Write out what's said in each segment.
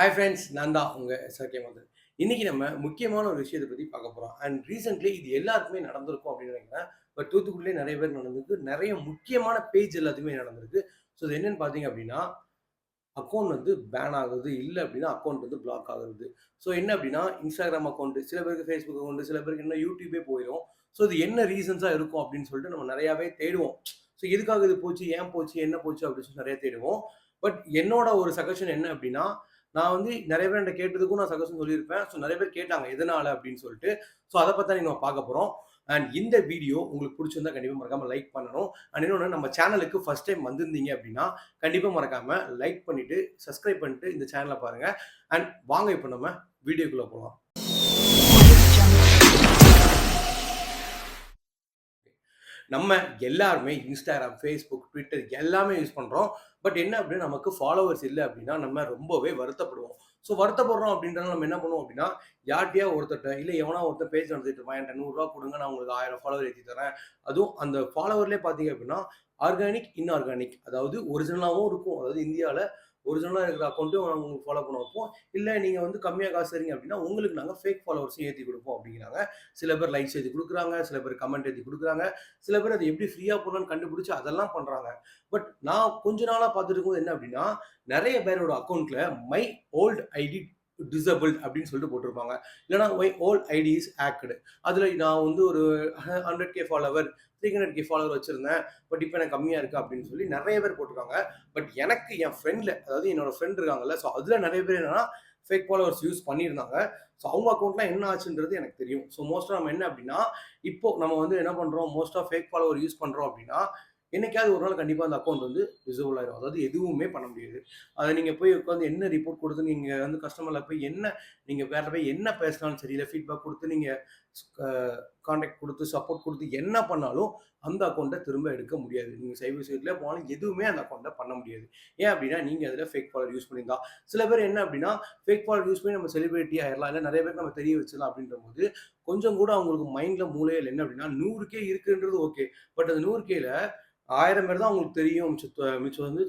Hi friends நான் தான் உங்கள் எஸ்ஆர்கே மதன் இன்றைக்கி நம்ம முக்கியமான ஒரு விஷயத்தை பற்றி பார்க்க போகிறோம் அண்ட் ரீசெண்ட்லி இது எல்லாருக்குமே நடந்திருக்கும் அப்படின்னு நினைக்கிறேன். பட் தூத்துக்குடியிலே நிறைய பேர் நடந்திருக்கு. நிறைய முக்கியமான பேஜ் எல்லாத்துக்குமே நடந்திருக்கு. ஸோ இது என்னென்னு பார்த்தீங்க அப்படின்னா அக்கௌண்ட் வந்து பேன் ஆகுது. இல்லை அப்படின்னா அக்கௌண்ட் வந்து பிளாக் ஆகுது. ஸோ என்ன அப்படின்னா இன்ஸ்டாகிராம் அக்கௌண்ட் சில பேருக்கு ஃபேஸ்புக் அக்கௌண்ட் சில பேருக்கு இன்னும் யூடியூபே போயிடும் ஸோ இது என்ன ரீசன்ஸாக இருக்கும் அப்படின்னு சொல்லிட்டு நம்ம நிறையாவே தேடுவோம். ஸோ எதுக்காக இது போச்சு? ஏன் போச்சு? என்ன போச்சு? அப்படின்னு சொல்லி நிறைய தேடுவோம். பட் என்னோட ஒரு சஜஷன் என்ன அப்படின்னா நான் வந்து நிறைய பேர் என்கிட்ட கேட்டதுக்கும் நான் சஜஷன் சொல்லியிருப்பேன். ஸோ நிறைய பேர் கேட்டாங்க எதனால? அப்படின்னு சொல்லிட்டு. ஸோ அதை பற்றி தான் நம்ம பார்க்க போகிறோம் அண்ட் இந்த வீடியோ உங்களுக்கு பிடிச்சிருந்தா கண்டிப்பாக மறக்காம லைக் பண்ணணும். அண்ட் இன்னொன்று நம்ம சேனலுக்கு ஃபர்ஸ்ட் டைம் வந்திருந்தீங்க அப்படின்னா கண்டிப்பாக மறக்காம லைக் பண்ணிட்டு சப்ஸ்கிரைப் பண்ணிட்டு இந்த சேனலை பாருங்கள் அண்ட் வாங்க இப்போ நம்ம வீடியோக்குள்ளே போகலாம் நம்ம எல்லாருமே இன்ஸ்டாகிராம் ஃபேஸ்புக் ட்விட்டர் எல்லாமே யூஸ் பண்ணுறோம் பட் என்ன அப்படின்னா நமக்கு ஃபாலோவர்ஸ் இல்லை அப்படின்னா நம்ம ரொம்பவே வருத்தப்படுவோம். ஸோ வருத்தப்படுறோம் அப்படின்றத நம்ம என்ன பண்ணுவோம் அப்படின்னா யார்ட்டையா ஒருத்தட்ட இல்லை எவனா ஒருத்தர் பேஜ் நடத்திட்டு இருப்பான் என்கிட்ட நூறுரூவா கொடுங்க நான் உங்களுக்கு ஆயிரம் ஃபாலோவர் ஏற்றி தரேன். அதுவும் அந்த ஃபாலோவர்லேயே பார்த்தீங்க அப்படின்னா ஆர்கானிக் இன்ஆர்கானிக் அதாவது ஒரிஜினலாகவும் இருக்கும். அதாவது இந்தியாவில் ஒரிஜினலாக இருக்கிற அக்கௌண்ட்டும் நாங்கள் உங்களுக்கு ஃபாலோ பண்ண வைப்போம். இல்லை நீங்கள் வந்து கம்மியாக காசு தரீங்க அப்படின்னா உங்களுக்கு நாங்கள் ஃபேக் ஃபாலோவர்ஸும் ஏற்றி கொடுப்போம் அப்படிங்கிறாங்க. சில பேர் லைக்ஸ் ஏற்றி கொடுக்குறாங்க சில பேர் கமெண்ட் ஏற்றி கொடுக்குறாங்க. சில பேர் அது எப்படி ஃப்ரீயாக போடணும்னு கண்டுபிடிச்சி அதெல்லாம் பண்ணுறாங்க பட் நான் கொஞ்ச நாளாக பார்த்துட்டு இருக்கும்போது என்ன அப்படின்னா நிறைய பேரோட அக்கௌண்ட்டில் மை ஓல்டு ஐடி டிசபிள் அப்படின்னு சொல்லிட்டு போட்டிருப்பாங்க. இல்லைனா my old ID is hacked அதில் நான் வந்து ஒரு hundred K follower three hundred K follower வச்சுருந்தேன். பட் இப்போ எனக்கு கம்மியாக இருக்குது அப்படின்னு சொல்லி நிறைய பேர் போட்டிருக்காங்க. பட் எனக்கு என் ஃப்ரெண்டில் அதாவது என்னோட ஃப்ரெண்ட் இருக்காங்கல்ல ஸோ அதில் நிறைய பேர் என்னன்னா ஃபேக் ஃபாலோவர்ஸ் யூஸ் பண்ணியிருந்தாங்க. ஸோ அவங்க அக்கௌண்ட்லாம் என்ன ஆச்சுன்றது எனக்கு தெரியும். ஸோ மோஸ்ட்டாக நம்ம என்ன அப்படின்னா இப்போ நம்ம வந்து என்ன பண்ணுறோம் மோஸ்ட்டாக ஃபேக் ஃபாலோவர் யூஸ் பண்ணுறோம் அப்படின்னா என்னைக்காவது ஒரு நாள் கண்டிப்பாக அந்த அக்கௌண்ட் வந்து ரிசர்வ் ஆயிரும். அதாவது எதுவுமே பண்ண முடியாது. அதை நீங்கள் போய் உட்காந்து என்ன ரிப்போர்ட் கொடுத்து நீங்கள் வந்து கஸ்டமரில் போய் என்ன நீங்கள் வேற போய் என்ன பேசினாலும் சரி இல்லை ஃபீட்பேக் கொடுத்து நீங்கள் கான்டாக்ட் கொடுத்து சப்போர்ட் கொடுத்து என்ன பண்ணாலும் அந்த அக்கௌண்ட்டை திரும்ப எடுக்க முடியாது. நீங்கள் சைபர் சைட்டில் போனாலும் எதுவுமே அந்த அக்கௌண்ட்டை பண்ண முடியாது. ஏன் அப்படின்னா நீங்கள் அதில் ஃபேக் ஃபாலர் யூஸ் பண்ணியிருந்தா. சில பேர் என்ன அப்படின்னா ஃபேக் ஃபாலர் யூஸ் பண்ணி நம்ம செலிபிரிட்டி ஆயிடலாம் இல்லை நிறைய பேர் நம்ம தெரிய வச்சிடலாம் அப்படின்ற போது கொஞ்சம் கூட அவங்களுக்கு மைண்டில் மூலையில் என்ன அப்படின்னா நூறு கே இருக்குன்றது ஓகே பட் அந்த நூறு கேல ஆயிரம் பேர் தான் அவங்களுக்கு தெரியும். மிச்சம் மிச்சம் வந்து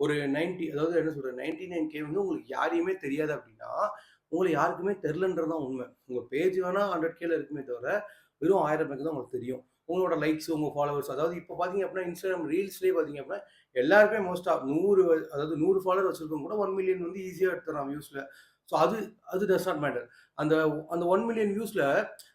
ஒரு நைன்டி அதாவது என்ன சொல்கிறது நைன்டி நைன் கே வந்து உங்களுக்கு யாரையுமே தெரியாது அப்படின்னா உங்களுக்கு யாருக்குமே தெரிலன்றது தான் உண்மை உங்கள் பேஜ் வேணால் ஹண்ட்ரட் கேல இருக்குமே தவிர வெறும் ஆயிரம் பேருக்கு தான் உங்களுக்கு தெரியும். உங்களோட லைக்ஸ் உங்கள் ஃபாலோவர்ஸ் அதாவது இப்போ பார்த்தீங்க அப்படின்னா இன்ஸ்டாகிராம் ரீல்ஸ்லேயே பார்த்தீங்க அப்படின்னா எல்லாருக்குமே மோஸ்ட்டாக நூறு அதாவது நூறு ஃபாலோவர் வச்சுருக்கோம் கூட ஒன் மில்லியன் வந்து ஈஸியாக எடுத்துறான் வியூஸில் ஸோ அது அது டஸ் நாட் மேட்டர் அந்த அந்த ஒன் மில்லியன் வியூஸில்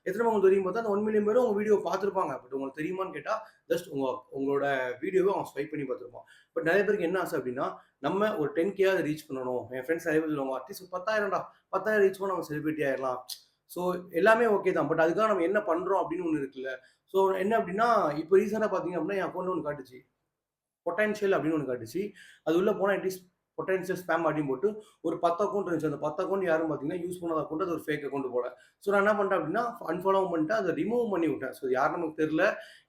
எத்தனை உங்களுக்கு தெரியும் பார்த்தா அந்த ஒன் மில்லியன் பேரும் உங்கள் வீடியோ பார்த்துருப்பாங்க. பட் உங்களுக்கு தெரியுமான்னு கேட்டால் ஜஸ்ட் உங்கள் உங்களோட வீடியோவை அவன் ஸ்வைப் பண்ணி பார்த்துருப்பான் பட் நிறைய பேருக்கு என்ன ஆசை அப்படின்னா நம்ம ஒரு டென் கேயாவது ரீச் பண்ணணும். என் ஃப்ரெண்ட்ஸ் நிறைய பேர் சொல்லுவாங்க அட்லீஸ்ட் பத்தாயிரம்டா பத்தாயிரம் ரீச் பண்ண நம்ம செலிபிரிட்டி ஆயிடலாம். ஸோ எல்லாமே ஓகே தான். பட் அதுக்காக நம்ம என்ன பண்ணுறோம் அப்படின்னு ஒன்று இருக்குல்ல. ஸோ என்ன அப்படின்னா இப்போ ரீசெண்டாக பார்த்தீங்க அப்படின்னா என் அக்கௌண்ட் ஒன்று காட்டுச்சு. பொட்டன்ஷியல் அப்படின்னு ஒன்று காட்டுச்சு. அது உள்ளே போனால் அட்லீஸ்ட் பொட்டன்ஷியல் ஸ்பேம் அப்படின்னு போட்டு ஒரு பத்து அக்கௌண்ட் இருந்துச்சு. அந்த பத்து அக்கௌண்ட் யாரும் பார்த்தீங்கன்னா யூஸ் பண்ணாத அக்கௌண்ட் அது ஒரு ஃபேக் அக்கௌண்ட் போல. ஸோ நான் என்ன பண்ணிட்டேன் அப்படின்னா அன்ஃபாலோ பண்ணிட்டு அதை ரிமூவ் பண்ணி விட்டேன். ஸோ யார் நமக்கு தெரியல.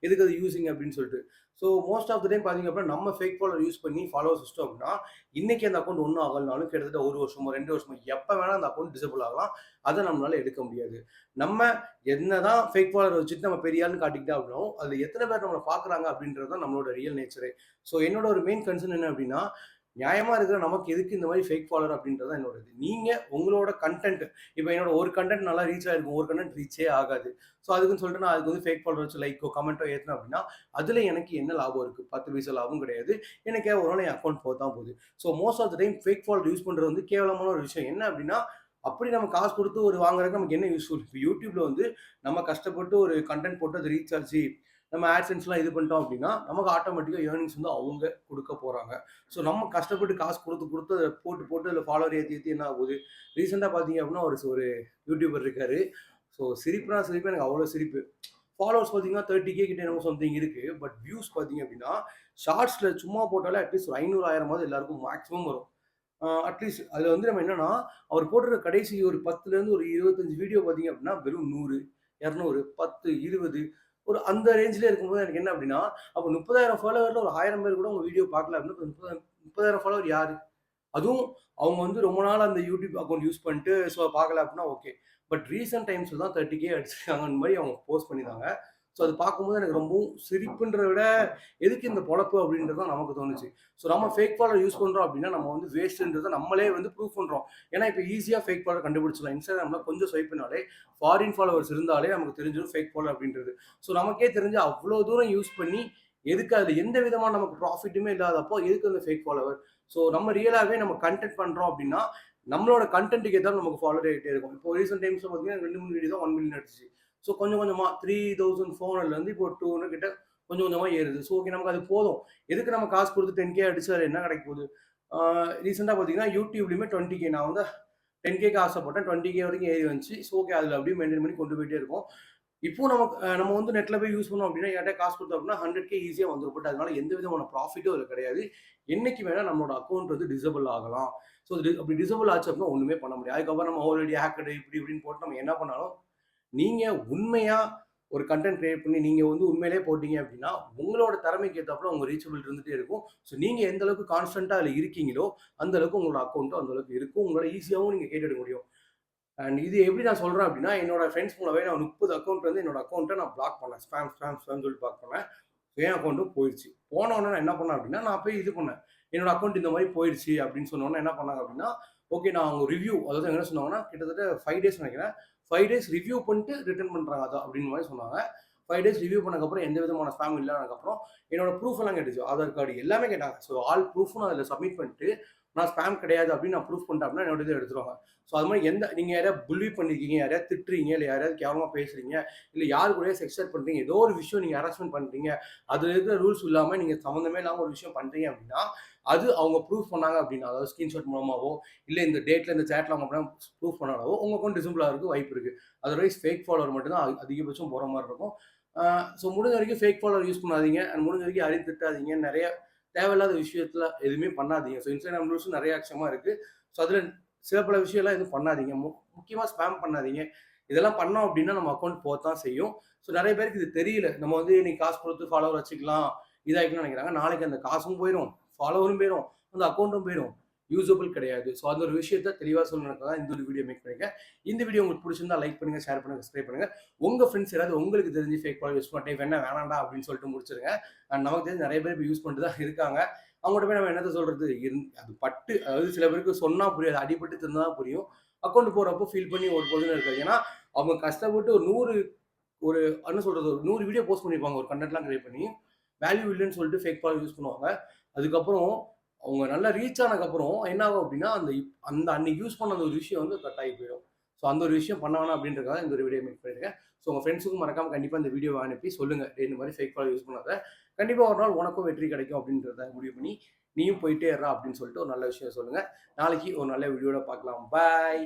எதுக்கு அது யூஸிங் அப்படின்னு சொல்லிட்டு. So most of the time பார்த்தீங்க அப்படின்னா நம்ம ஃபேக் ஃபாலோவர் யூஸ் பண்ணி ஃபாலோ சிஸ்டம் அப்படின்னா இன்னைக்கு அந்த அக்கௌண்ட் ஒன்றும் ஆகலனாலும் கிட்டத்தட்ட ஒரு வருஷமோ ரெண்டு வருஷமோ எப்போ வேணால் அந்த அக்கௌண்ட் டிசபிள் ஆகலாம். அதை நம்மளால எடுக்க முடியாது. நம்ம என்ன தான் ஃபேக் ஃபாலோவர் வச்சுட்டு நம்ம பெரிய ஆள்னு காட்டிக்கிட்டா அப்படின்னா அதில் எத்தனை பேர் நம்மளை பார்க்குறாங்க அப்படின்றது தான் நம்மளோட ரியல் நேச்சரே ஸோ என்னோட ஒரு மெயின் கன்சர்ன் என்ன அப்படின்னா நியாயமா இருக்கிற நமக்கு எதுக்கு இந்த மாதிரி ஃபேக் ஃபாலோவர் அப்படின்றது என்னோட இது. நீங்க உங்களோட கண்டென்ட் இப்போ என்னோட ஒரு கண்டென்ட் நல்லா ரீச் ஆயிருக்கும் ஒரு கண்டென்ட் ரீச்சே ஆகாது. ஸோ அதுக்குன்னு சொல்லிட்டு நான் அதுக்கு வந்து ஃபேக் ஃபாலோவர் வச்சு லைக்கோ கமெண்ட்டோ ஏற்றினேன் அப்படின்னா அதில் எனக்கு என்ன லாபம் இருக்குது பத்து பைசா லாபம் கிடையாது. எனக்கு ஒரு நாள் என் அக்கௌண்ட் போக தான் போகுது. So most of the time fake follower use பண்ணுறது வந்து கேவலமான ஒரு விஷயம். என்ன அப்படின்னா அப்படி நம்ம காசு கொடுத்து ஒரு வாங்குறதுக்கு நமக்கு என்ன யூஸ்ஃபுல் இப்போ யூடியூப்ல வந்து நம்ம கஷ்டப்பட்டு ஒரு கண்டென்ட் போட்டு அது ரீச் ஆச்சு. நம்ம ஆட்சன்ஸ்லாம் இது பண்ணிட்டோம் அப்படின்னா நமக்கு ஆட்டோமேட்டிக்காக ஏர்னிங்ஸ் வந்து அவங்க கொடுக்க போகிறாங்க ஸோ நம்ம கஷ்டப்பட்டு காசு கொடுத்து கொடுத்து அதை போட்டு போட்டு அதில் ஃபாலோவர் ஏற்றி ஏற்றி என்ன ஆகுது? ரீசெண்டாக பார்த்தீங்க அப்படின்னா ஒரு ஒரு யூடியூபர் இருக்காரு. ஸோ சிரிப்புனா சிரிப்பு எனக்கு அவ்வளோ சிரிப்பு. ஃபாலோவர்ஸ் பார்த்தீங்கன்னா தேர்ட்டி கே கிட்ட நம்ம சம்திங் இருக்குது பட் வியூஸ் பார்த்தீங்க அப்படின்னா ஷார்ட்ஸில் சும்மா போட்டாலே அட்லீஸ்ட் ஒரு ஐநூறு ஆயிரமாவது எல்லாருக்கும் மேக்ஸிமம் வரும். அட்லீஸ்ட் அதில் வந்து நம்ம என்னென்னா அவர் போட்டிருக்க கடைசி ஒரு பத்துலேருந்து ஒரு இருபத்தஞ்சு வீடியோ பார்த்தீங்க அப்படின்னா வெறும் நூறு இரநூறு பத்து இருபது ஒரு அந்த ரேஞ்சிலே இருக்கும்போது எனக்கு என்ன அப்படின்னா அப்போ முப்பதாயிரம் ஃபாலோவரில் ஒரு ஆயிரம் பேர் கூட உங்கள் வீடியோ பார்க்கல அப்படின்னா முப்பதாயிரம் முப்பதாயிரம் ஃபாலோவர் யார்? அதுவும் அவங்க வந்து ரொம்ப நாள் அந்த யூடியூப் அக்கௌண்ட் யூஸ் பண்ணிட்டு ஸோ பார்க்கல அப்படின்னா ஓகே பட் ரீசெண்ட் டைம்ஸில் தான் தேர்ட்டி கே அடிச்சிருக்காங்கன்னு மாதிரி அவங்க போஸ்ட் பண்ணியிருந்தாங்க. ஸோ அது பார்க்கும்போது எனக்கு ரொம்பவும் சிரிப்புன்றத விட எதுக்கு இந்த பொழப்பு அப்படின்றது தான் நமக்கு தோணுச்சு. ஸோ நம்ம ஃபேக் ஃபாலர் யூஸ் பண்ணுறோம் அப்படின்னா நம்ம வந்து வேஸ்ட்டுன்றதை நம்மளே வந்து ப்ரூவ் பண்ணுறோம் ஏன்னா இப்போ ஈஸியாக ஃபேக் ஃபாலோவர் கண்டுபிடிச்சிடலாம். இன்ஸ்டாகிராம்ல கொஞ்சம் ஸ்வைப் ஃபாரின் ஃபாலோவர்ஸ் இருந்தாலே நமக்கு தெரிஞ்சிடும் ஃபேக் ஃபாலோ அப்படின்றது. ஸோ நமக்கே தெரிஞ்சு அவ்வளோ தூரம் யூஸ் பண்ணி எதுக்கு அதில் எந்த விதமான நமக்கு ப்ராஃபிட்டுமே இல்லாதப்போ எதுக்கு அந்த ஃபேக் ஃபாலோவர் ஸோ நம்ம ரியலாகவே நம்ம கண்டென்ட் பண்ணுறோம் அப்படின்னா நம்மளோட கண்டென்ட்டுக்கு ஏதாவது நமக்கு ஃபாலோ ஆகிட்டே இருக்கும். இப்போ ரீசெண்ட் டைம்ஸ் பார்த்தீங்கன்னா ரெண்டு மூணு வீடியோ தான் ஒன் மில்லியன் அடிச்சு ஸோ கொஞ்சம் கொஞ்சமாக த்ரீ தௌசண்ட் ஃபோர் ஹண்ட்ரட்லேருந்து இப்போ டூ ஹண்ட்ரட் கிட்ட கொஞ்சம் கொஞ்சமாக ஏறுது. ஸோ ஓகே நமக்கு அது போதும். எதுக்கு நம்ம காசு கொடுத்து டென் கே அடிச்சு அதில் என்ன கிடைக்க போகுது? ரீசெண்டாக பார்த்தீங்கன்னா யூடியூப்லேயுமே டுவெண்ட்டி கே நான் வந்து டென் கேக்கு ஆசைப்பட்டேன். டுவெண்ட்டி கே வரைக்கும் ஏறி வந்துச்சு. ஸோ ஓகே அதில் அப்படியே மெயின்டைன் பண்ணி கொண்டு போயிட்டே இருக்கும். இப்போ நமக்கு நம்ம வந்து நெட்டில் போய் யூஸ் பண்ணோம் அப்படின்னா யார்ட்டே காசு கொடுத்தோம் அப்படின்னா ஹண்ட்ரட் கே ஈஸியாக வந்துடும் பட் அதனால எந்த விதமான ப்ராஃபிட்டும் அதில் கிடையாது. என்னைக்கு வேணால் நம்மளோட அக்கௌண்ட் வந்து டிசபிள் ஆகலாம். ஸோ அப்படி டிசபிள் ஆச்சு அப்படின்னா ஒன்றுமே பண்ண முடியாது. அதுக்கப்புறம் நம்ம ஆல்ரெடி ஹேக்கடு இப்படி இப்படின்னு போட்டு நம்ம என்ன பண்ணாலும் நீங்கள் உண்மையாக ஒரு கண்டென்ட் கிரியேட் பண்ணி நீங்கள் வந்து உண்மையிலே போட்டீங்க அப்படின்னா உங்களோட திறமைக்கு ஏற்றப்பல உங்கள் ரீச்சபிள் இருந்துகிட்டே இருக்கும். ஸோ நீங்கள் எந்த அளவுக்கு கான்ஸ்டண்ட்டாக அதில் இருக்கீங்களோ அந்த அளவுக்கு உங்களோட அக்கௌண்ட்டும் அந்த அளவுக்கு இருக்கும். உங்களால் ஈஸியாகவும் நீங்கள் கேட்டுட முடியும். அண்ட் இது எப்படி நான் சொல்கிறேன் அப்படின்னா என்னோட ஃப்ரெண்ட்ஸ் மூலமே நான் முப்பது அக்கௌண்ட் வந்து என்னோட அக்கௌண்ட்டை நான் பிளாக் பண்ணேன். ஸ்பேம் ஸ்பேம் ஸ்பேம் சொல்லி பிளாக் பண்ணேன். என் அக்கௌண்ட்டும் போயிடுச்சு போன உடனே நான் என்ன பண்ணேன் அப்படின்னா நான் போய் இது பண்ணேன். என்னோட அக்கௌண்ட் இந்த மாதிரி போயிடுச்சு அப்படின்னு சொன்னோன்னே என்ன பண்ணாங்க அப்படின்னா ஓகே நான் அவங்க ரிவ்யூ அதாவது என்ன சொன்னாங்கன்னா கிட்டத்தட்ட ஃபைவ் டேஸ் நினைக்கிறேன். ஃபைவ் டேஸ் ரிவ்யூ பண்ணிட்டு ரிட்டர்ன் பண்ணுறாங்க அதான் அப்படின்னு மாதிரி சொன்னாங்க. ஃபைவ் டேஸ் ரிவ்யூ பண்ணக்கப்புறம் எந்த விதமான ஸ்பேம் இல்லாததுக்கப்புறம் என்னோட ப்ரூஃப் எல்லாம் கேட்டுச்சு. ஆதார் கார்டு எல்லாமே கேட்டாங்க. ஸோ ஆல் ப்ரூஃபும் அதில் சப்மிட் பண்ணிட்டு நான் ஸ்பேம் கிடையாது அப்படின்னு நான் ப்ரூஃப் பண்ணிட்டேன் அப்படின்னா என்னோட இதை எடுத்துருவாங்க. ஸோ அது மாதிரி எந்த நீங்கள் யாரையா புல்வி பண்ணியிருக்கீங்க யாரையா திட்டுறீங்க இல்லை யாரையாவது கேவலமாக பேசுறீங்க இல்லை யாரு கூட செக்ஸர் பண்ணுறீங்க ஏதோ ஒரு விஷயம் நீங்கள் ஹராஸ்மெண்ட் பண்ணுறீங்க அதில் இருக்கிற ரூல்ஸ் இல்லாமல் நீங்கள் சம்மந்தமே இல்லாமல் ஒரு விஷயம் பண்ணுறீங்க அப்படின்னா அது அவங்க ப்ரூஃப் பண்ணாங்க அப்படின்னா அதாவது ஸ்கிரீன்ஷாட் மூலமாகவோ இல்லை இந்த டேட்டில் இந்த சேட்டில் அவங்க அப்படின்னா ப்ரூஃப் பண்ணாலோ உங்கள் அக்கௌண்ட் டிசிபிளாக ஆகிறதுக்கு வாய்ப்பு இருக்குது அதர்வைஸ் ஃபேக் ஃபாலோவர் மட்டும்தான் அதிகபட்சம் போகிற மாதிரி இருக்கும். ஸோ முடிஞ்ச வரைக்கும் ஃபேக் ஃபாலோவர் யூஸ் பண்ணாதீங்க. அண்ட் முடிஞ்ச வரைக்கும் அறிந்து திட்டாதீங்க. நிறைய தேவையில்லாத விஷயத்தில் எதுவுமே பண்ணாதீங்க. ஸோ இன்ஸ்டாகிராம் ரூல்ஸும் நிறைய அக்ஷமாக இருக்குது ஸோ அதில் சில பல விஷயம்லாம் எதுவும் பண்ணாதீங்க. மு முக்கியமாக ஸ்பேம் பண்ணாதீங்க. இதெல்லாம் பண்ணோம் அப்படின்னா நம்ம அக்கௌண்ட் போத்தான் செய்யும். ஸோ நிறைய பேருக்கு இது தெரியல. நம்ம வந்து இன்னைக்கு காசு கொடுத்து ஃபாலோவர் வச்சுக்கலாம். இதாகிக்கணும்னு நினைக்கிறாங்க. நாளைக்கு அந்த காசும் போயிடும் ஃபாலோவரும் போயிடும் அந்த அக்கௌண்ட்டும் போயிடும் யூஸபிள் கிடையாது. ஸோ அந்த ஒரு விஷயத்த தெளிவாக சொல்லணுக்காக இந்த ஒரு வீடியோ மேக் பண்ணிருக்கேன். இந்த வீடியோ உங்களுக்கு பிடிச்சிருந்தா லைக் பண்ணுங்க ஷேர் பண்ணுங்க சப்ஸ்கிரைப் பண்ணுங்க. உங்க ஃப்ரெண்ட்ஸ் யாராவது உங்களுக்கு தெரிஞ்சு ஃபேக் ஃபாலோ யூஸ் பண்ணி வேணா வேணாண்டா அப்படின்னு சொல்லிட்டு முடிச்சிருங்க. அண்ட் நமக்கு தெரிஞ்சு நிறைய பேர் இப்போ யூஸ் பண்ணிட்டு தான் இருக்காங்க. அவங்கள்ட்ட போய் நம்ம என்னத்த சொல்றது? அது பட்டு அதாவது சில பேருக்கு சொன்னா புரியாது. அடிபட்டு திருந்தா தான் புரியும். அக்கௌண்ட் போறப்போ ஃபீல் பண்ணி ஒரு பொழுதுன்னு இருக்காது. ஏன்னா அவங்க கஷ்டப்பட்டு ஒரு நூறு ஒரு என்ன சொல்றது? ஒரு நூறு வீடியோ போஸ்ட் பண்ணிருப்பாங்க. ஒரு கண்டென்ட்லாம் கிரியேட் பண்ணி. வேல்யூ இல்லைன்னு சொல்லிட்டு ஃபேக் ஃபாலோ யூஸ் பண்ணுவாங்க. அதுக்கப்புறம் அவங்க நல்லா ரீச் ஆனதுக்கப்புறம் என்ன ஆகும் அப்படின்னா அந்த அந்த அன்னைக்கு யூஸ் பண்ண அந்த ஒரு விஷயம் வந்து கட் ஆகி போயிடும். ஸோ அந்த ஒரு விஷயம் பண்ண வேணாம் அப்படின்றக்காக இந்த ஒரு வீடியோ மேக் பண்ணியிருக்கேன். ஸோ உங்கள் ஃப்ரெண்ட்ஸுக்கும் மறக்காம கண்டிப்பாக இந்த வீடியோ அனுப்பி சொல்லுங்கள் இந்த மாதிரி ஃபேக் ஃபாலோ யூஸ் பண்ணாத. கண்டிப்பாக ஒரு நாள் உனக்கும் வெற்றி கிடைக்கும் அப்படின்றத முடிவு பண்ணி நீயும் போயிட்டே இருறா அப்படின்னு சொல்லிட்டு ஒரு நல்ல விஷயம் சொல்லுங்கள் நாளைக்கு ஒரு நல்ல வீடியோட பார்க்கலாம். பாய்